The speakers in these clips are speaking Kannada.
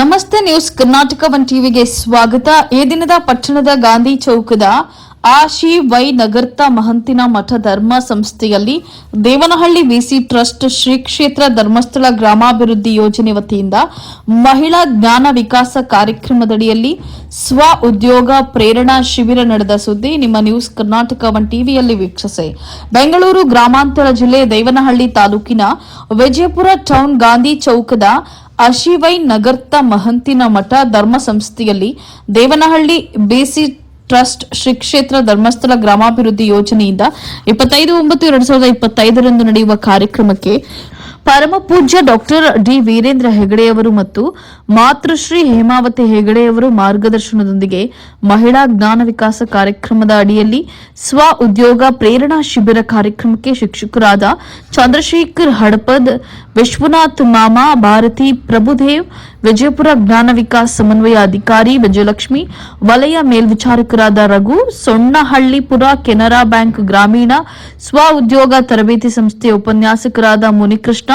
ನಮಸ್ತೆ ನ್ಯೂಸ್ ಕರ್ನಾಟಕ ಒನ್ ಟಿವಿಗೆ ಸ್ವಾಗತ. ಈ ದಿನದ ಪಟ್ಟಣದ ಗಾಂಧಿ ಚೌಕದ ಆಶಿ ವೈ ನಗರ್ತ ಮಹಂತಿನ ಮಠ ಧರ್ಮ ಸಂಸ್ಥೆಯಲ್ಲಿ ದೇವನಹಳ್ಳಿ ವಿಸಿ ಟ್ರಸ್ಟ್ ಶ್ರೀ ಕ್ಷೇತ್ರ ಧರ್ಮಸ್ಥಳ ಗ್ರಾಮಾಭಿವೃದ್ಧಿ ಯೋಜನೆ ವತಿಯಿಂದ ಮಹಿಳಾ ಜ್ಞಾನ ವಿಕಾಸ ಕಾರ್ಯಕ್ರಮದಡಿಯಲ್ಲಿ ಸ್ವ ಉದ್ಯೋಗ ಪ್ರೇರಣಾ ಶಿಬಿರ ನಡೆದ ಸುದ್ದಿ ನಿಮ್ಮ ನ್ಯೂಸ್ ಕರ್ನಾಟಕ ಒನ್ ಟಿವಿಯಲ್ಲಿ ವೀಕ್ಷಿಸಿ. ಬೆಂಗಳೂರು ಗ್ರಾಮಾಂತರ ಜಿಲ್ಲೆ ದೇವನಹಳ್ಳಿ ತಾಲೂಕಿನ ವಿಜಯಪುರ ಟೌನ್ ಗಾಂಧಿ ಚೌಕದ ಅಶಿವೈ ನಗರ್ತ ಮಹಂತಿನ ಮಠ ಧರ್ಮ ಸಂಸ್ಥೆಯಲ್ಲಿ ದೇವನಹಳ್ಳಿ ಬೇಸಿ ಟ್ರಸ್ಟ್ ಶ್ರೀ ಕ್ಷೇತ್ರ ಧರ್ಮಸ್ಥಳ ಗ್ರಾಮಾಭಿವೃದ್ಧಿ ಯೋಜನೆಯಿಂದ ಇಪ್ಪತ್ತೈದು ಒಂಬತ್ತು ಎರಡು ಸಾವಿರದ ಇಪ್ಪತ್ತೈದರಂದು ನಡೆಯುವ ಕಾರ್ಯಕ್ರಮಕ್ಕೆ ಪರಮ ಪೂಜ್ಯ ಡಾಕ್ಟರ್ ಡಿ ವೀರೇಂದ್ರ ಹೆಗಡೆಯವರು ಮತ್ತು ಮಾತೃಶ್ರೀ ಹೇಮಾವತಿ ಹೆಗಡೆಯವರು ಮಾರ್ಗದರ್ಶನದೊಂದಿಗೆ ಮಹಿಳಾ ಜ್ಞಾನ ವಿಕಾಸ ಕಾರ್ಯಕ್ರಮದ ಅಡಿಯಲ್ಲಿ ಸ್ವ ಉದ್ಯೋಗ ಪ್ರೇರಣಾ ಶಿಬಿರ ಕಾರ್ಯಕ್ರಮಕ್ಕೆ ಶಿಕ್ಷಕರಾದ ಚಂದ್ರಶೇಖರ್ ಹಡಪದ್, ವಿಶ್ವನಾಥ್ ಮಾಮಾ, ಭಾರತಿ ಪ್ರಭುದೇವ್ ವಿಜಯಪುರ ಜ್ಞಾನ ವಿಕಾಸ್ ಸಮನ್ವಯ ಅಧಿಕಾರಿ ವಿಜಯಲಕ್ಷ್ಮಿ, ವಲಯ ಮೇಲ್ವಿಚಾರಕರಾದ ರಘು ಸೊಣ್ಣಹಳ್ಳಿಪುರ ಕೆನರಾ ಬ್ಯಾಂಕ್ ಗ್ರಾಮೀಣ, ಸ್ವ ಉದ್ಯೋಗ ತರಬೇತಿ ಸಂಸ್ಥೆಯ ಉಪನ್ಯಾಸಕರಾದ ಮುನಿಕೃಷ್ಣ,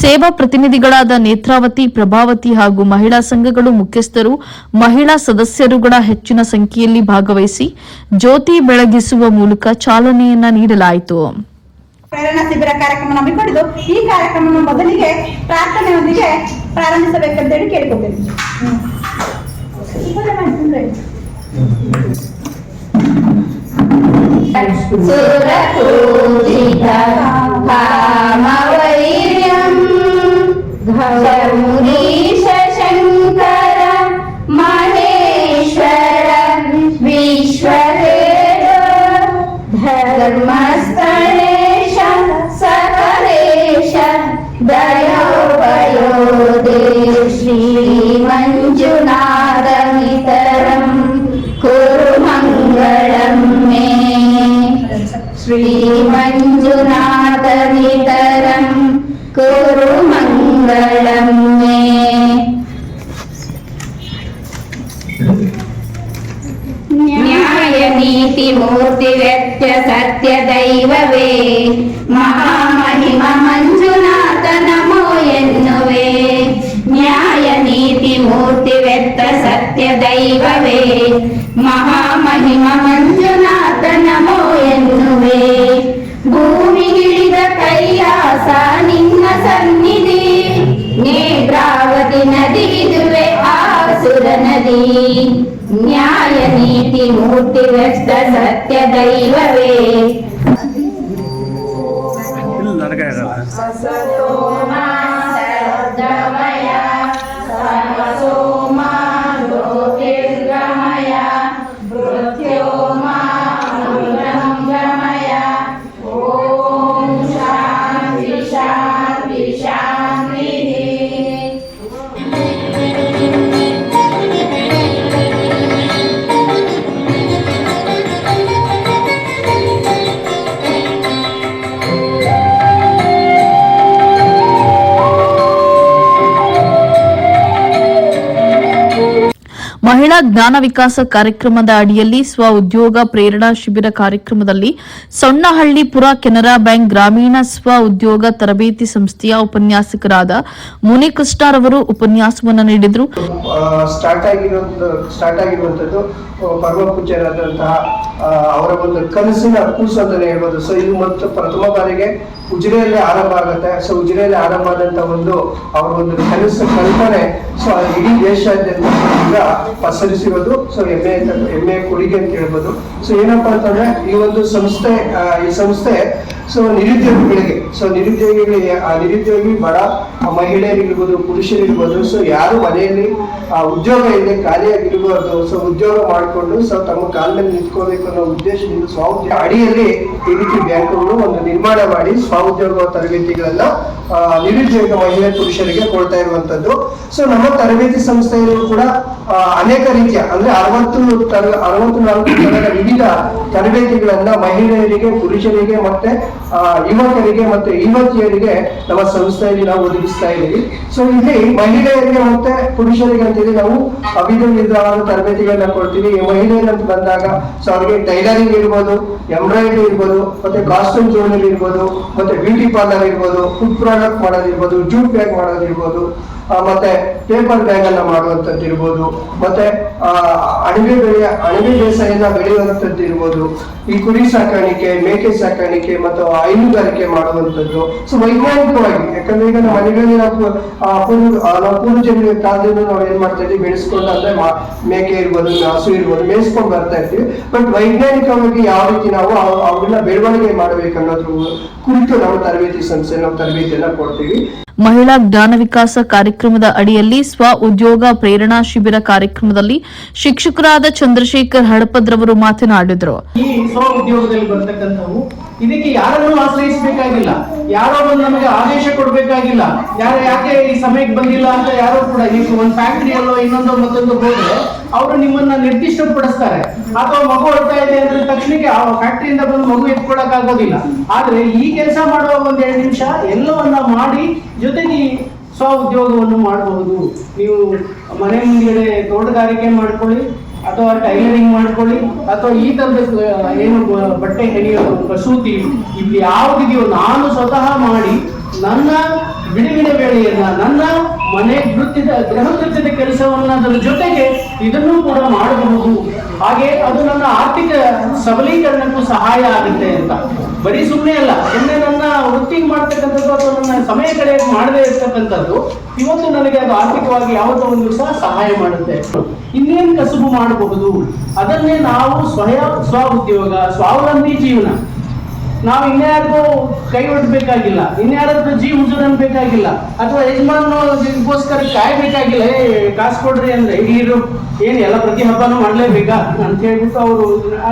ಸೇವಾ ಪ್ರತಿನಿಧಿಗಳಾದ ನೇತ್ರಾವತಿ, ಪ್ರಭಾವತಿ ಹಾಗೂ ಮಹಿಳಾ ಸಂಘಗಳು ಮುಖ್ಯಸ್ಥರು, ಮಹಿಳಾ ಸದಸ್ಯರುಗಳ ಹೆಚ್ಚಿನ ಸಂಖ್ಯೆಯಲ್ಲಿ ಭಾಗವಹಿಸಿ ಜ್ಯೋತಿ ಬೆಳಗಿಸುವ ಮೂಲಕ ಚಾಲನೆಯನ್ನ ನೀಡಲಾಯಿತು. ಪ್ರೇರಣಾ ಶಿಬಿರ ಕಾರ್ಯಕ್ರಮ ಹಮ್ಮಿಕೊಂಡಿದ್ದು ಈ ಕಾರ್ಯಕ್ರಮವನ್ನು ಮೊದಲಿಗೆ ಪ್ರಾರ್ಥನೆಯೊಂದಿಗೆ ಪ್ರಾರಂಭಿಸಬೇಕಂತ ಹೇಳಿ ಕೇಳಿಕೊಳ್ತೇನೆ श्रीमञ्जुनाथवितरम् ಸತ್ಯ ದೈವವೇ ಮಹಾಮಹಿಮ ಮಂಜುನಾಥ ನಮೋ ಎನ್ನುವೆ ಭೂಮಿಗಿಳಿದ ಕೈಲಾಸ ನಿನ್ನ ಸನ್ನಿಧಿ ನೇತ್ರಾವತಿ ನದಿ ಇದುವೆ ಆಸುರ ನದಿ ನ್ಯಾಯ ನೀತಿ ಮೂರ್ತಿ ವ್ಯಕ್ತ ಸತ್ಯ ದೈವವೇ ಮಹಿಳಾ ಜ್ಞಾನ ವಿಕಾಸ ಕಾರ್ಯಕ್ರಮದ ಅಡಿಯಲ್ಲಿ ಸ್ವ ಉದ್ಯೋಗ ಪ್ರೇರಣಾ ಶಿಬಿರ ಕಾರ್ಯಕ್ರಮದಲ್ಲಿ ಸೊಣ್ಣಹಳ್ಳಿಪುರ ಕೆನರಾ ಬ್ಯಾಂಕ್ ಗ್ರಾಮೀಣ ಸ್ವ ಉದ್ಯೋಗ ತರಬೇತಿ ಸಂಸ್ಥೆಯ ಉಪನ್ಯಾಸಕರಾದ ಮುನಿಕೃಷ್ಣರವರು ಉಪನ್ಯಾಸವನ್ನು ನೀಡಿದರು. ಪರಮ ಪೂಜ್ಯರಾದಂತಹ ಅವರ ಒಂದು ಕನಸಿನ ಕೂಸು ಅಂತಾನೆ ಹೇಳ್ಬೋದು. ಸೊ ಇದು ಮತ್ತು ಪ್ರಥಮ ಬಾರಿಗೆ ಉಜಿರೆಯಲ್ಲಿ ಆರಂಭ ಆಗುತ್ತೆ. ಸೊ ಉಜಿರೆಯಲ್ಲಿ ಆರಂಭ ಆದಂತ ಒಂದು ಅವರ ಒಂದು ಕನಸು ಕಲ್ಪನೆ. ಸೊ ಇಡೀ ದೇಶಾದ್ಯಂತ ಈಗ ಪಸರಿಸಿರೋದು. ಸೊ ಹೆಮ್ಮೆ ಹೆಮ್ಮೆ ಕೊಡುಗೆ ಅಂತ ಹೇಳ್ಬೋದು. ಸೊ ಏನಪ್ಪಾ ಅಂತಂದ್ರೆ, ಈ ಒಂದು ಸಂಸ್ಥೆ ಈ ಸಂಸ್ಥೆ ಸೊ ನಿರುದ್ಯೋಗಿಗಳಿಗೆ ಸೊ ನಿರುದ್ಯೋಗಿಗಳಿಗೆ, ಆ, ನಿರುದ್ಯೋಗಿ ಬಡ ಮಹಿಳೆಯರಿರ್ಬೋದು ಪುರುಷರಿರ್ಬೋದು ಸೊ ಯಾರು ಮನೆಯಲ್ಲಿ ಉದ್ಯೋಗ ಇದೆ ಖಾಲಿಯಾಗಿರ್ಬಾರ್ದು. ಸೊ ಉದ್ಯೋಗ ಮಾಡಿಕೊಂಡು ಸೊ ತಮ್ಮ ಕಾಲ ಮೇಲೆ ನಿಂತ್ಕೋಬೇಕು ಅನ್ನೋ ಉದ್ದೇಶದಿಂದ ಸ್ವಉದ್ಯೋಗ ಅಡಿಯಲ್ಲಿ ಈ ರೀತಿ ಬ್ಯಾಂಕ್ಗಳು ಒಂದು ನಿರ್ಮಾಣ ಮಾಡಿ ಸ್ವಉದ್ಯೋಗ ತರಬೇತಿಗಳನ್ನ ನಿರುದ್ಯೋಗ ಮಹಿಳೆ ಪುರುಷರಿಗೆ ಕೊಡ್ತಾ ಇರುವಂತದ್ದು. ಸೊ ನಮ್ಮ ತರಬೇತಿ ಸಂಸ್ಥೆಯಲ್ಲೂ ಕೂಡ ಅನೇಕ ರೀತಿಯ, ಅಂದ್ರೆ ಅರವತ್ತು ತರ, ಅರವತ್ತು ನಾಲ್ಕು ತರದ ವಿವಿಧ ತರಬೇತಿಗಳನ್ನ ಮಹಿಳೆಯರಿಗೆ, ಪುರುಷರಿಗೆ ಮತ್ತೆ ಯುವಕರಿಗೆ ಮತ್ತೆ ಯುವತಿಯರಿಗೆ ನಮ್ಮ ಸಂಸ್ಥೆಯಲ್ಲಿ ನಾವು ಒದಗಿಸ್ತಾ ಇದ್ದೀವಿ. ಸೊ ಇಲ್ಲಿ ಮಹಿಳೆಯರಿಗೆ ಮತ್ತೆ ಪುರುಷರಿಗೆ ಅಂತೇಳಿ ನಾವು ವಿಧ ವಿಧವಾದ ತರಬೇತಿಗಳನ್ನ ಕೊಡ್ತೀವಿ. ಮಹಿಳೆಯರು ಅಂತ ಬಂದಾಗ ಸೊ ಅವ್ರಿಗೆ ಟೈಲರಿಂಗ್ ಇರ್ಬೋದು, ಎಂಬ್ರಾಯ್ಡ್ರಿ ಇರ್ಬೋದು, ಮತ್ತೆ ಕಾಸ್ಟ್ಯೂಮ್ ಜೋನರಿ ಇರ್ಬೋದು, ಮತ್ತೆ ಬ್ಯೂಟಿ ಪಾರ್ಲರ್ ಇರ್ಬೋದು ಫುಡ್ ಪ್ರಾಡಕ್ಟ್ ಮಾಡೋದಿರ್ಬೋದು ಜೂಟ್ ಬ್ಯಾಗ್ ಮಾಡೋದಿರ್ಬೋದು. ಮತ್ತೆ ಪೇಪರ್ ಬ್ಯಾಗ್ ಅನ್ನ ಮಾಡುವಂತದ್ದು ಇರ್ಬೋದು ಮತ್ತೆ ಅಣಬೆ ಬೆಳೆಯ, ಅಣಬೆ ಬೇಸಾಯನ ಬೆಳೆಯುವಂತದ್ದು ಇರ್ಬೋದು ಈ ಕುರಿ ಸಾಕಾಣಿಕೆ, ಮೇಕೆ ಸಾಕಾಣಿಕೆ, ಮತ್ತು ಹೈನುಗಾರಿಕೆ ಮಾಡುವಂತದ್ದು ಸೊ ವೈಜ್ಞಾನಿಕವಾಗಿ, ಯಾಕಂದ್ರೆ ಈಗ ನಮ್ಮ ಮನೆಗಳಲ್ಲಿ ನಾವು ನಾವು ಪೂರ್ವಜನಿಗೆ ಕಾಲದಿಂದ ನಾವು ಏನ್ ಮಾಡ್ತಾ ಇದ್ವಿ ಬೆಳೆಸ್ಕೊಂಡು ಅಂದ್ರೆ ಮೇಕೆ ಇರ್ಬೋದು, ಹಸು ಇರ್ಬೋದು, ಮೇಯಿಸ್ಕೊಂಡು ಬರ್ತಾ ಇರ್ತೀವಿ ಬಟ್ ವೈಜ್ಞಾನಿಕವಾಗಿ ಯಾವ ರೀತಿ ನಾವು ಅವನ್ನ ಬೆಳವಣಿಗೆ ಮಾಡ್ಬೇಕನ್ನೋದ್ರ ಕುರಿತು ನಾವು ತರಬೇತಿ ಸಂಸ್ಥೆ ನಾವು ತರಬೇತಿಯನ್ನ ಕೊಡ್ತೀವಿ. ಮಹಿಳಾ ಜ್ಞಾನ ವಿಕಾಸ ಕಾರ್ಯಕ್ರಮದ ಅಡಿಯಲ್ಲಿ ಸ್ವ ಉದ್ಯೋಗ ಪ್ರೇರಣಾ ಶಿಬಿರ ಕಾರ್ಯಕ್ರಮದಲ್ಲಿ ಶಿಕ್ಷಕರಾದ ಚಂದ್ರಶೇಖರ್ ಹಡಪದ್ರವರು ಮಾತನಾಡಿದರು. ಸ್ವ ಉದ್ಯೋಗದಲ್ಲಿ ಬರ್ತಕ್ಕಂಥವು ಇದಕ್ಕೆ ಯಾರನ್ನೂ ಆಶ್ರಯಿಸಬೇಕಾಗಿಲ್ಲ. ಯಾರೋ ಬಂದು ನಮಗೆ ಆದೇಶ ಕೊಡಬೇಕಾಗಿಲ್ಲ. ಯಾರು ಯಾಕೆ ಈ ಸಮಯಕ್ಕೆ ಬಂದಿಲ್ಲ ಅಂತ ಯಾರೋ ಕೂಡ ನೀವು ಒಂದು ಫ್ಯಾಕ್ಟರಿಯಲ್ಲೋ ಇನ್ನೊಂದು ಮತ್ತೊಂದು ಹೋದ್ರೆ ಅವರು ನಿಮ್ಮನ್ನ ನಿರ್ದಿಷ್ಟಪಡಿಸ್ತಾರೆ. ಅಥವಾ ಮಗು ಹೊಡ್ತಾ ಇದೆ ಅಂದ್ರೆ ತಕ್ಷಣಕ್ಕೆ ಆ ಫ್ಯಾಕ್ಟ್ರಿಯಿಂದ ಬಂದು ಮಗು ಎತ್ಕೊಳಕ್ ಆಗೋದಿಲ್ಲ ಆದ್ರೆ ಈ ಕೆಲಸ ಮಾಡುವ ಒಂದ್ ಎರಡು ನಿಮಿಷ ಎಲ್ಲವನ್ನ ಮಾಡಿ ಜೊತೆಗೆ ಸ್ವ ಉದ್ಯೋಗವನ್ನು ಮಾಡಬಹುದು ನೀವು ಮನೆ ಮುಂದೆ ತೋಟಗಾರಿಕೆ ಮಾಡ್ಕೊಳ್ಳಿ, ಅಥವಾ ಟೈಲರಿಂಗ್ ಮಾಡ್ಕೊಳ್ಳಿ, ಅಥವಾ ಈ ಥರದ ಏನು ಬಟ್ಟೆ ಹೆಣಿಯೋದು ಕಸೂತಿ, ಇಲ್ಲಿ ಯಾವುದಿದೆಯೋ ನಾನು ಸ್ವತಃ ಮಾಡಿ ನನ್ನ ಬಿಡುವಿನ ವೇಳೆಯನ್ನ ನನ್ನ ಮನೆ ವೃತ್ತಿದ ಗೃಹ ವೃತ್ತಿದ ಕೆಲಸವನ್ನ ಅದರ ಜೊತೆಗೆ ಇದನ್ನು ಕೂಡ ಮಾಡಬಹುದು. ಹಾಗೆ ಅದು ನನ್ನ ಆರ್ಥಿಕ ಸಬಲೀಕರಣಕ್ಕೂ ಸಹಾಯ ಆಗುತ್ತೆ ಅಂತ. ಬರೀ ಸುಮ್ಮನೆ ಅಲ್ಲ ಸುಮ್ಮನೆ ನನ್ನ ವೃತ್ತಿಗೆ ಮಾಡ್ತಕ್ಕಂಥದ್ದು ಅಥವಾ ನನ್ನ ಸಮಯ ಕಡೆ ಮಾಡದೇ ಇರ್ತಕ್ಕಂಥದ್ದು, ಇವತ್ತು ನನಗೆ ಅದು ಆರ್ಥಿಕವಾಗಿ ಯಾವತ್ತೋ ಒಂದು ದಿವಸ ಸಹಾಯ ಮಾಡುತ್ತೆ. ಇನ್ನೇನು ಕಸುಬು ಮಾಡಬಹುದು? ಅದನ್ನೇ ನಾವು ಸ್ವಯ ಸ್ವ ಉದ್ಯೋಗ ಸ್ವಾವಲಂಬಿ ಜೀವನ. ನಾವು ಇನ್ಯಾರಿಗೂ ಕೈ ಒಡ್ಬೇಕಾಗಿಲ್ಲ ಇನ್ಯಾರದ್ದು ಜೀವ ಹುಜೂರ್ ಅನ್ಬೇಕಾಗಿಲ್ಲ ಅಥವಾ ಯಜಮಾನಗೋಸ್ಕರ ಕಾಯ್ಬೇಕಾಗಿಲ್ಲ ಏ ಕಾಸು ಕೊಡ್ರಿ ಅಂದ್ರೆ ಹಿರಿಯರು ಏನು ಎಲ್ಲ ಪ್ರತಿ ಹಬ್ಬನೂ ಮಾಡ್ಲೇಬೇಕಾ? ಅಂತ ಹೇಳ್ಬಿಟ್ಟು ಅವರು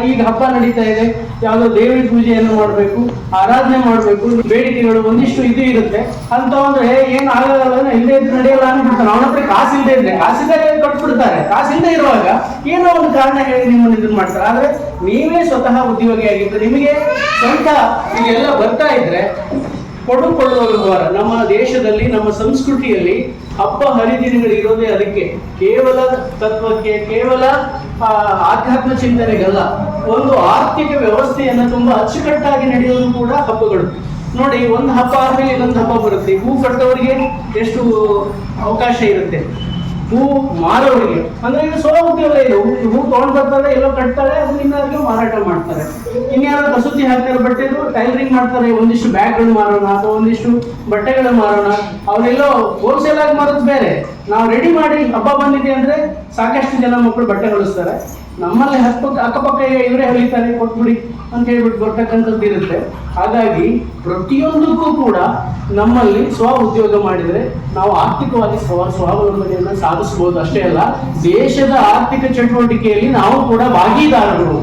ಈಗ ಹಬ್ಬ ನಡೀತಾ ಇದೆ. ಯಾವುದೋ ದೇವಿ ಪೂಜೆಯನ್ನು ಮಾಡಬೇಕು ಆರಾಧನೆ ಮಾಡಬೇಕು. ಬೇಡಿಕೆಗಳು ಒಂದಿಷ್ಟು ಇದು ಇರುತ್ತೆ. ಅಂತ ಅಂದ್ರೆ ಏ, ಏನ್ ಆಗಲ್ಲ ಇಲ್ಲದೆ ಇದ್ರೆ ನಡೆಯಲ್ಲ ಅಂದ್ಬಿಡ್ತಾರೆ. ಅವನ ಹತ್ರ ಕಾಸು ಇಲ್ಲದೆ ಇದ್ರೆ ಕಾಸಿಲ್ಲದೆ ಕಟ್ಬಿಡ್ತಾರೆ. ಕಾಸಿಲ್ಲದೆ ಇರುವಾಗ ಏನೋ ಒಂದು ಕಾರಣ ಹೇಳಿ ನಿಮ್ಮನ್ನು ಇದನ್ನ ಮಾಡ್ತಾರೆ. ಆದ್ರೆ ನೀವೇ ಸ್ವತಃ ಉದ್ಯೋಗಿ ಆಗಿದ್ದು ನಿಮಗೆ ಸ್ವಂತ ಇದೆಲ್ಲ ಬರ್ತಾ ಇದ್ರೆ ಕೊಡುಕೊಳ್ಳುವ ವ್ಯವಹಾರ. ನಮ್ಮ ದೇಶದಲ್ಲಿ, ನಮ್ಮ ಸಂಸ್ಕೃತಿಯಲ್ಲಿ ಹಬ್ಬ ಹರಿದಿನಗಳು ಇರೋದೇ ಅದಕ್ಕೆ. ಕೇವಲ ತತ್ವಕ್ಕೆ, ಕೇವಲ ಆಧ್ಯಾತ್ಮ ಚಿಂತನೆಗಲ್ಲ, ಒಂದು ಆರ್ಥಿಕ ವ್ಯವಸ್ಥೆಯನ್ನ ತುಂಬಾ ಅಚ್ಚುಕಟ್ಟಾಗಿ ನಡೆಯೋದು ಕೂಡ ಹಬ್ಬಗಳು. ನೋಡಿ, ಒಂದು ಹಬ್ಬ ಆದ್ಮೇಲೆ ಇನ್ನೊಂದು ಹಬ್ಬ ಬರುತ್ತೆ. ಹೂ ಕಟ್ಟೋರಿಗೆ ಎಷ್ಟು ಅವಕಾಶ ಇರುತ್ತೆ? ಹೂ ಮಾರೋರಿಗೆ. ಅಂದ್ರೆ ಇದು ಸ್ವ ಉದ್ಯೋಗ ಇದು. ಹೂ ತಗೊಂಡ್ ಬರ್ತಾರೆ, ಎಲ್ಲೋ ಕಟ್ತಾರೆ ಅದನ್ನ ಮಾರಾಟ ಮಾಡ್ತಾರೆ. ಇನ್ಯಾರ ಕಸೂತಿ ಹಾಕ್ತಾರೆ, ಬಟ್ಟೆದು ಟೈಲರಿಂಗ್ ಮಾಡ್ತಾರೆ. ಒಂದಿಷ್ಟು ಬ್ಯಾಗ್ಗಳು ಮಾರೋಣ ಅಥವಾ ಒಂದಿಷ್ಟು ಬಟ್ಟೆಗಳು ಮಾರೋಣ. ಅವರೆಲ್ಲೋ ಹೋಲ್ಸೇಲ್ ಆಗಿ ಮಾರೋದು ಬೇರೆ. ನಾವು ರೆಡಿ ಮಾಡಿ ಹಬ್ಬ ಬಂದಿದೆ ಅಂದ್ರೆ ಸಾಕಷ್ಟು ಜನ ಮಕ್ಕಳು ಬಟ್ಟೆ ಹೊಲಿಸ್ತಾರೆ. ನಮ್ಮಲ್ಲಿ ಹತ್ತು ಅಕ್ಕಪಕ್ಕ ಇವರೇ ಹೊಲಿತಾರೆ ಕೊಟ್ಬಿಡಿ ಅಂತ ಹೇಳ್ಬಿಟ್ಟು ಬರ್ತಕ್ಕಂಥದ್ದು ಇರುತ್ತೆ. ಹಾಗಾಗಿ ಪ್ರತಿಯೊಂದಕ್ಕೂ ಕೂಡ ನಮ್ಮಲ್ಲಿ ಸ್ವ ಉದ್ಯೋಗ ಮಾಡಿದರೆ ನಾವು ಆರ್ಥಿಕವಾಗಿ ಸ್ವ, ಸ್ವಾವಲಂಬನೆಯನ್ನು ಸಾಧಿಸಬಹುದು ಅಷ್ಟೇ ಅಲ್ಲ, ದೇಶದ ಆರ್ಥಿಕ ಚಟುವಟಿಕೆಯಲ್ಲಿ ನಾವು ಕೂಡ ಭಾಗಿದಾರರು.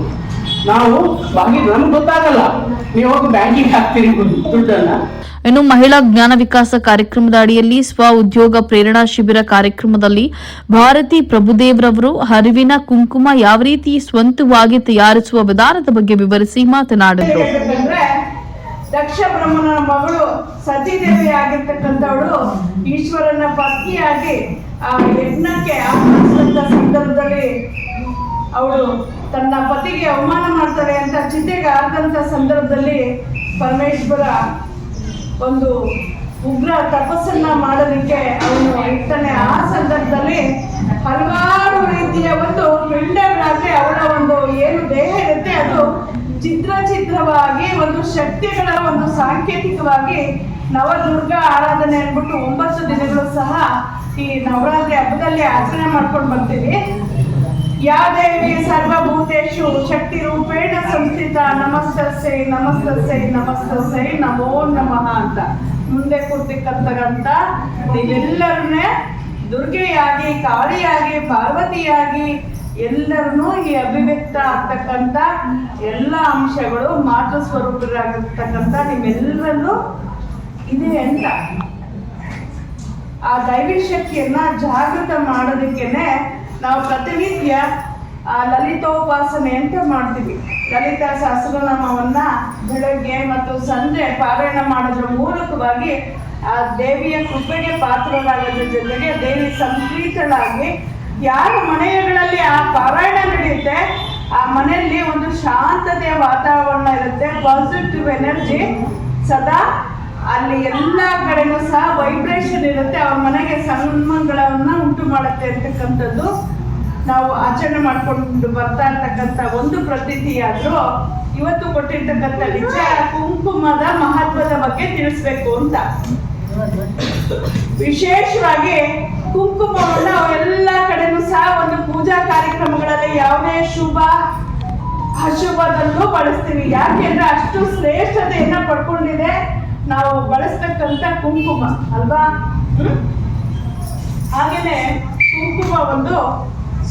ನಾವು ಭಾಗಿ, ನಮ್ಗೆ ಗೊತ್ತಾಗಲ್ಲ. ನೀವು ಹೋಗಿ ಬ್ಯಾಂಕಿಗೆ ಹಾಕ್ತೀರಿ ದುಡ್ಡನ್ನ. ಇನ್ನು ಮಹಿಳಾ ಜ್ಞಾನ ವಿಕಾಸ ಕಾರ್ಯಕ್ರಮದ ಅಡಿಯಲ್ಲಿ ಸ್ವ ಉದ್ಯೋಗ ಪ್ರೇರಣಾ ಶಿಬಿರ ಕಾರ್ಯಕ್ರಮದಲ್ಲಿ ಭಾರತಿ ಪ್ರಭುದೇವ್ರವರು ಹರಿವಿನ ಕುಂಕುಮ ಯಾವ ರೀತಿ ಸ್ವಂತವಾಗಿ ತಯಾರಿಸುವ ವಿಧಾನದ ಬಗ್ಗೆ ವಿವರಿಸಿ ಮಾತನಾಡಿದರು ದಕ್ಷ ಬ್ರಹ್ಮನ ಮಗಳು ಸತೀದೇವಿ ಆಗಿರ್ತಕ್ಕಂಥವಳು ಈಶ್ವರನ ಪತ್ನಿಯಾಗಿ ಆ ಯಜ್ಞಕ್ಕೆ ಸಂದರ್ಭದಲ್ಲಿ ಅವಳು ತನ್ನ ಪತಿಗೆ ಅವಮಾನ ಮಾಡ್ತಾರೆ ಅಂತ ಚಿತೆಗೆ ಆದಂತ ಸಂದರ್ಭದಲ್ಲಿ ಪರಮೇಶ್ವರ ಒಂದು ಉಗ್ರ ತಪಸ್ಸನ್ನ ಮಾಡಲಿಕ್ಕೆ ಅವನು ಇರ್ತಾನೆ. ಆ ಸಂದರ್ಭದಲ್ಲಿ ಹಲವಾರು ರೀತಿಯ ಒಂದು ಪಿಂಡಗಳಾಗಿ ಅವಳ ಒಂದು ಏನು ದೇಹ ಇರುತ್ತೆ, ಅದು ಚಿತ್ರ ಚಿತ್ರವಾಗಿ ಒಂದು ಶಕ್ತಿಗಳ ಒಂದು ಸಾಂಕೇತಿಕವಾಗಿ ನವದುರ್ಗ ಆರಾಧನೆ ಅಂದ್ಬಿಟ್ಟು ಒಂಬತ್ತು ದಿನಗಳು ಸಹ ಈ ನವರಾತ್ರಿ ಹಬ್ಬದಲ್ಲಿ ಆಚರಣೆ ಮಾಡ್ಕೊಂಡು ಬರ್ತೀವಿ. ಯಾ ದೇವಿ ಸರ್ವಭೂತೇಶು ಶಕ್ತಿ ರೂಪೇಣ ಸಂಸ್ಥಿತ ನಮಸ್ತಸೆ ನಮಸ್ತಸೆ ನಮಸ್ತಸೆ ನಮೋ ನಮಃ ಅಂತ. ಮುಂದೆ ಕೂತಿರ್ತಕ್ಕಂಥ ನೀವೆಲ್ಲರನ್ನೇ ದುರ್ಗೆಯಾಗಿ, ಕಾಳಿಯಾಗಿ, ಪಾರ್ವತಿಯಾಗಿ ಎಲ್ಲರನ್ನೂ ಈ ಅಭಿವ್ಯಕ್ತ ಆಗ್ತಕ್ಕಂಥ ಎಲ್ಲ ಅಂಶಗಳು ಮಾತೃ ಸ್ವರೂಪರಾಗಿರ್ತಕ್ಕಂಥ ನಿಮ್ಮೆಲ್ಲರಲ್ಲೂ ಇದೆ ಅಂತ. ಆ ದೈವಿ ಶಕ್ತಿಯನ್ನ ಜಾಗೃತ ಮಾಡೋದಕ್ಕೇನೆ ನಾವು ಪ್ರತಿನಿತ್ಯ ಲಲಿತೋಪಾಸನೆ ಅಂತ ಮಾಡ್ತೀವಿ. ಲಲಿತ ಸಹಸ್ರನಾಮವನ್ನ ಬೆಳಗ್ಗೆ ಮತ್ತು ಸಂಜೆ ಪಾರಾಯಣ ಮಾಡೋದ್ರ ಮೂಲಕವಾಗಿ, ಆ, ದೇವಿಯ ಕೃಪೆಗೆ ಪಾತ್ರರಾಗೋದ್ರ ಜೊತೆಗೆ ದೇವಿ ಸಂಪ್ರೀತಳಾಗಿ ಯಾರ ಮನೆಯಗಳಲ್ಲಿ ಆ ಪಾರಾಯಣ ನಡೆಯುತ್ತೆ, ಆ ಮನೆಯಲ್ಲಿ ಒಂದು ಶಾಂತತೆಯ ವಾತಾವರಣ ಇರುತ್ತೆ ಪಾಸಿಟಿವ್ ಎನರ್ಜಿ ಸದಾ ಅಲ್ಲಿ ಎಲ್ಲ ಕಡೆನೂ ಸಹ ವೈಬ್ರೇಷನ್ ಇರುತ್ತೆ, ಅವ್ರ ಮನೆಗೆ ಸನ್ಮಂಗಳವನ್ನ ಉಂಟು ಮಾಡುತ್ತೆ ಅಂತಕ್ಕಂಥದ್ದು ನಾವು ಆಚರಣೆ ಮಾಡ್ಕೊಂಡು ಬರ್ತಾ ಇರ್ತಕ್ಕಂಥ ಒಂದು ಪ್ರತೀತಿಯಾದ್ರೂ ಇವತ್ತು ಕೊಟ್ಟಿರ್ತಕ್ಕಂಥ ವಿಚಾರ ಕುಂಕುಮದ ಮಹತ್ವದ ಬಗ್ಗೆ ತಿಳಿಸ್ಬೇಕು ಅಂತ. ವಿಶೇಷವಾಗಿ ಕುಂಕುಮವನ್ನ ಎಲ್ಲ ಕಡೆನೂ ಸಹ ಒಂದು ಪೂಜಾ ಕಾರ್ಯಕ್ರಮಗಳಲ್ಲಿ ಯಾವುದೇ ಶುಭ, ಅಶುಭದಲ್ಲೂ ಬಳಸ್ತೀವಿ. ಯಾಕೆಂದ್ರೆ ಅಷ್ಟು ಶ್ರೇಷ್ಠತೆಯನ್ನ ಪಡ್ಕೊಂಡಿದೆ ನಾವು ಬಳಸ್ತಕ್ಕಂತ ಕುಂಕುಮ, ಅಲ್ವಾ? ಹಾಗೇನೆ ಕುಂಕುಮ ಒಂದು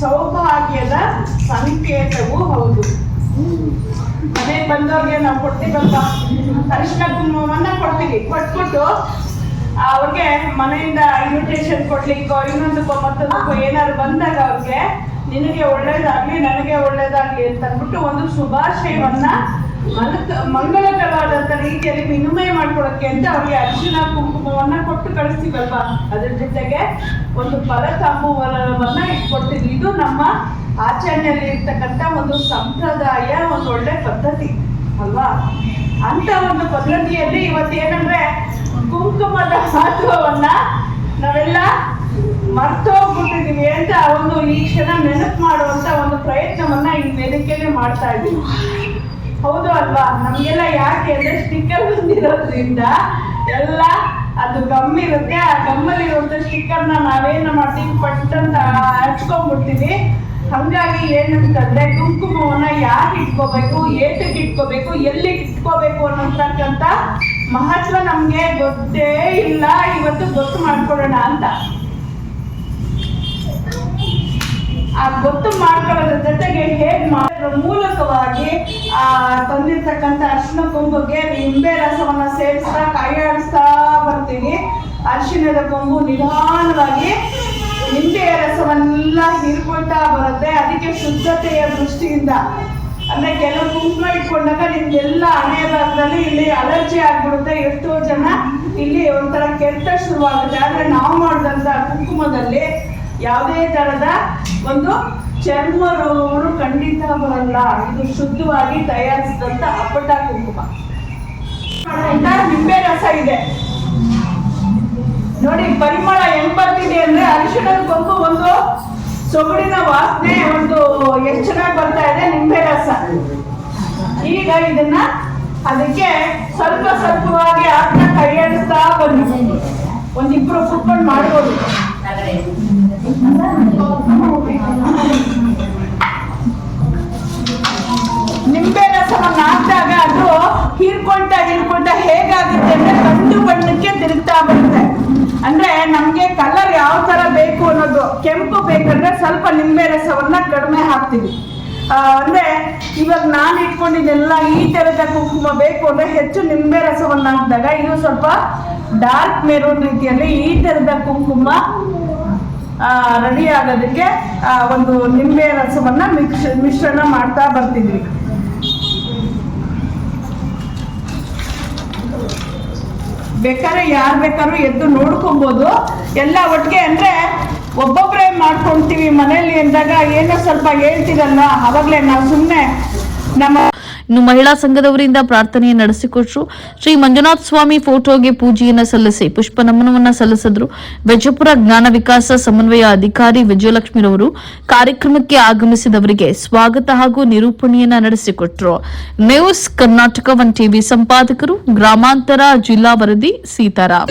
ಸೌಭಾಗ್ಯದ ಸಂಕೇತವೂ ಹೌದು. ಮನೆ ಬಂದವ್ರಿಗೆ ನಾವು ಕೊಡ್ತೀವಲ್ವಾ ಅರಿಶಿನ ಕುಂಕುಮವನ್ನ ಕೊಡ್ತೀವಿ. ಕೊಟ್ಬಿಟ್ಟು ಅವ್ರಿಗೆ ಮನೆಯಿಂದ ಇನ್ವಿಟೇಷನ್ ಕೊಡ್ಲಿಕ್ಕೋ, ಇನ್ನೊಂದಕ್ಕೋ, ಮತ್ತೊಂದಕ್ಕೋ ಏನಾದ್ರು ಬಂದಾಗ ಅವ್ರಿಗೆ, ನಿನಗೆ ಒಳ್ಳೇದಾಗ್ಲಿ, ನನಗೆ ಒಳ್ಳೇದಾಗ್ಲಿ ಅಂತ ಅಂದ್ಬಿಟ್ಟು ಒಂದು ಶುಭಾಶಯವನ್ನ ಮಂಗಳಕರವಾದಂತ ರೀತಿಯಲ್ಲಿ ವಿನಿಮಯ ಮಾಡ್ಕೊಳಕ್ಕೆ ಅಂತ ಅವರಿಗೆ ಅರಿಶಿನ ಕುಂಕುಮವನ್ನ ಕೊಟ್ಟು ಕಳಿಸ್ತೀವಲ್ವಾ? ಅದ್ರ ಜೊತೆಗೆ ಒಂದು ಫಲ ಸಂಭವನವನ್ನ ಇಟ್ಕೊಡ್ತೀವಿ. ಇದು ನಮ್ಮ ಆಚರಣೆಯಲ್ಲಿ ಇರ್ತಕ್ಕಂಥ ಒಂದು ಸಂಪ್ರದಾಯ, ಒಂದು ಒಳ್ಳೆ ಪದ್ಧತಿ, ಅಲ್ವಾ? ಅಂತ ಒಂದು ಪದ್ಧತಿಯಲ್ಲಿ ಇವತ್ತೇನಂದ್ರೆ ಕುಂಕುಮದ ಮಹತ್ವವನ್ನ ನಾವೆಲ್ಲ ಮರ್ತೋಗ್ಬಿಟ್ಟಿದೀವಿ ಅಂತ ಒಂದು ಈ ಕ್ಷಣ ನೆನಪು ಮಾಡುವಂತ ಒಂದು ಪ್ರಯತ್ನವನ್ನ ಈ ವೇದಿಕೆಯಲ್ಲಿ ಮಾಡ್ತಾ ಇದ್ದೀವಿ. ಹೌದು ಅಲ್ವಾ? ನಮ್ಗೆಲ್ಲ ಯಾಕೆ ಅಂದ್ರೆ ಸ್ಟಿಕ್ಕರ್ ಬಂದಿರೋದ್ರಿಂದ ಎಲ್ಲ ಅದು ಗಮ್ ಇರುತ್ತೆ. ಆ ಗಮ್ಮಲ್ಲಿರುವಂತ ಸ್ಟಿಕ್ಕರ್ನ ನಾವೇನು ಮಾಡ್ತೀವಿ? ಪಟ್ ಅಂತ ಹಚ್ಕೊಂಡ್ಬಿಡ್ತೀವಿ. ಹಂಗಾಗಿ ಏನಂತಂದ್ರೆ ಕುಂಕುಮವನ್ನ ಯಾಕೆ ಇಟ್ಕೋಬೇಕು? ಏತಕ್ಕೆ ಇಟ್ಕೋಬೇಕು? ಎಲ್ಲಿ ಇಟ್ಕೋಬೇಕು ಅನ್ನೋತಕ್ಕಂತ ಮಹತ್ವ ನಮ್ಗೆ ಗೊತ್ತೇ ಇಲ್ಲ. ಇವತ್ತು ಗೊತ್ತು ಮಾಡ್ಕೊಳ್ಳೋಣ ಅಂತ. ಆ ಗೊತ್ತು ಮಾಡ್ಕೊಳ್ಳೋದ್ರ ಜೊತೆಗೆ ಹೇಗ್ ಮಾಡೋದ್ರ ಮೂಲಕವಾಗಿ, ಆ, ತಂದಿರ್ತಕ್ಕಂಥ ಅರಿಶಿನ ಕೊಂಬುಗೆ ನಿಂಬೆ ರಸವನ್ನ ಸೇರಿಸ್ತಾ ಕೈಯಾಡಿಸ್ತಾ ಬರ್ತೀವಿ. ಅರಿಶಿಣದ ಕೊಂಬು ನಿಧಾನವಾಗಿ ನಿಂಬೆಯ ರಸವನ್ನೆಲ್ಲ ಹೀರ್ಕೊಳ್ತಾ ಬರುತ್ತೆ. ಅದಕ್ಕೆ ಶುದ್ಧತೆಯ ದೃಷ್ಟಿಯಿಂದ. ಅಂದ್ರೆ ಕೆಲವು ಕುಂಕುಮ ಇಟ್ಕೊಂಡಾಗ ನಿಮ್ಗೆಲ್ಲ ಹಣೆ ಭಾಗದಲ್ಲಿ ಇಲ್ಲಿ ಅಲರ್ಜಿ ಆಗ್ಬಿಡುತ್ತೆ. ಎಷ್ಟೋ ಜನ ಇಲ್ಲಿ ಒಂಥರ ಕೆಟ್ಟ ಶುರುವಾಗುತ್ತೆ. ಆದ್ರೆ ನಾವು ಮಾಡಿದಂತ ಕುಂಕುಮದಲ್ಲಿ ಯಾವುದೇ ತರದ ಒಂದು ಚರ್ಮ ರೋಗಗಳು ಖಂಡಿತ ಬರಲ್ಲ. ಇದು ಶುದ್ಧವಾಗಿ ತಯಾರಿಸಿದಂತ ಅಪ್ಪಟ ಕುಂಕುಮ. ನಿಂಬೆ ರಸ ಇದೆ. ನೋಡಿ, ಪರಿಮಳ ಹೆಂಗ್ ಬರ್ತಿದೆ ಅಂದ್ರೆ ಅರಿಶಿಣದ ಕೊಂಬು ಒಂದು ಸೊಗಡಿನ ವಾಸನೆ ಒಂದು ಎಷ್ಟು ಚೆನ್ನಾಗಿ ಬರ್ತಾ ಇದೆ? ನಿಂಬೆ ರಸ. ಈಗ ಇದನ್ನ ಅದಕ್ಕೆ ಸ್ವಲ್ಪ ಸ್ವಲ್ಪವಾಗಿ ಆತ್ಮ ಕೈಯಾಡಿಸ್ತಾ ಬನ್ನಿ. ಒಂದಿಬ್ರು ಕುತ್ಕೊಂಡು ಮಾಡ್ಬೋದು. ನಿಂಬೆ ರಸವನ್ನ ಹಾಕಿದಾಗ ಅದು ಹೀರ್ಕೊಳ್ತಾ ಹೀರ್ಕೊಳ್ತಾ ಹೇಗಾಗುತ್ತೆ ಅಂದ್ರೆ ಕಂದು ಬಣ್ಣಕ್ಕೆ ತಿರುಗ್ತಾ ಬರುತ್ತೆ. ಅಂದ್ರೆ ನಮ್ಗೆ ಕಲರ್ ಯಾವ ತರ ಬೇಕು ಅನ್ನೋದು, ಕೆಂಪು ಬೇಕಂದ್ರೆ ಸ್ವಲ್ಪ ನಿಂಬೆ ರಸವನ್ನ ಕಡಿಮೆ ಹಾಕ್ತೀವಿ. ಅಂದ್ರೆ ಇವಾಗ ನಾನು ಇಟ್ಕೊಂಡಿದ್ದೆಲ್ಲ ಈ ತರದ ಕುಂಕುಮ ಬೇಕು ಅಂದ್ರೆ ಹೆಚ್ಚು ನಿಂಬೆ ರಸವನ್ನ ಹಾಕಿದಾಗ ಇದು ಸ್ವಲ್ಪ ಡಾರ್ಕ್ ಮೆರೂನ್ ರೀತಿಯಲ್ಲಿ ಈ ತರದ ಕುಂಕುಮ ರೆಡಿ ಆಗೋದಕ್ಕೆ ಒಂದು ನಿಂಬೆ ರಸವನ್ನ ಮಿಕ್ಸ್, ಮಿಶ್ರಣ ಮಾಡ್ತಾ ಬರ್ತಿದ್ವಿ. ಬೇಕಾದ್ರೆ ಯಾರು ಬೇಕಾದ್ರೂ ಎದ್ದು ನೋಡ್ಕೊಬೋದು. ಎಲ್ಲ ಒಟ್ಟಿಗೆ ಅಂದ್ರೆ ಒಬ್ಬೊಬ್ಬರೇ ಮಾಡ್ಕೊಂತೀವಿ ಮನೇಲಿ ಅಂದಾಗ ಏನೋ ಸ್ವಲ್ಪ ಹೇಳ್ತಿರಲ್ಲ, ಅವಾಗಲೇ ನಾವು ಸುಮ್ಮನೆ ನಮ್ಮ ಇನ್ನು ಮಹಿಳಾ ಸಂಘದವರಿಂದ ಪ್ರಾರ್ಥನೆ ನಡೆಸಿಕೊಟ್ರು. ಶ್ರೀ ಮಂಜುನಾಥ ಸ್ವಾಮಿ ಫೋಟೋಗೆ ಪೂಜೆಯನ್ನ ಸಲ್ಲಿಸಿ ಪುಷ್ಪ ನಮನವನ್ನ ಸಲ್ಲಿಸಿದ್ರು. ವಿಜಯಪುರ ಜ್ಞಾನ ವಿಕಾಸ ಸಮನ್ವಯ ಅಧಿಕಾರಿ ವಿಜಯಲಕ್ಷ್ಮಿರವರು ಕಾರ್ಯಕ್ರಮಕ್ಕೆ ಆಗಮಿಸಿದವರಿಗೆ ಸ್ವಾಗತ ಹಾಗೂ ನಿರೂಪಣೆಯನ್ನ ನಡೆಸಿಕೊಟ್ರು. ನ್ಯೂಸ್ ಕರ್ನಾಟಕ ಒನ್ ಟಿವಿ ಸಂಪಾದಕರು ಗ್ರಾಮಾಂತರ ಜಿಲ್ಲಾ ವರದಿ ಸೀತಾರಾಮ್.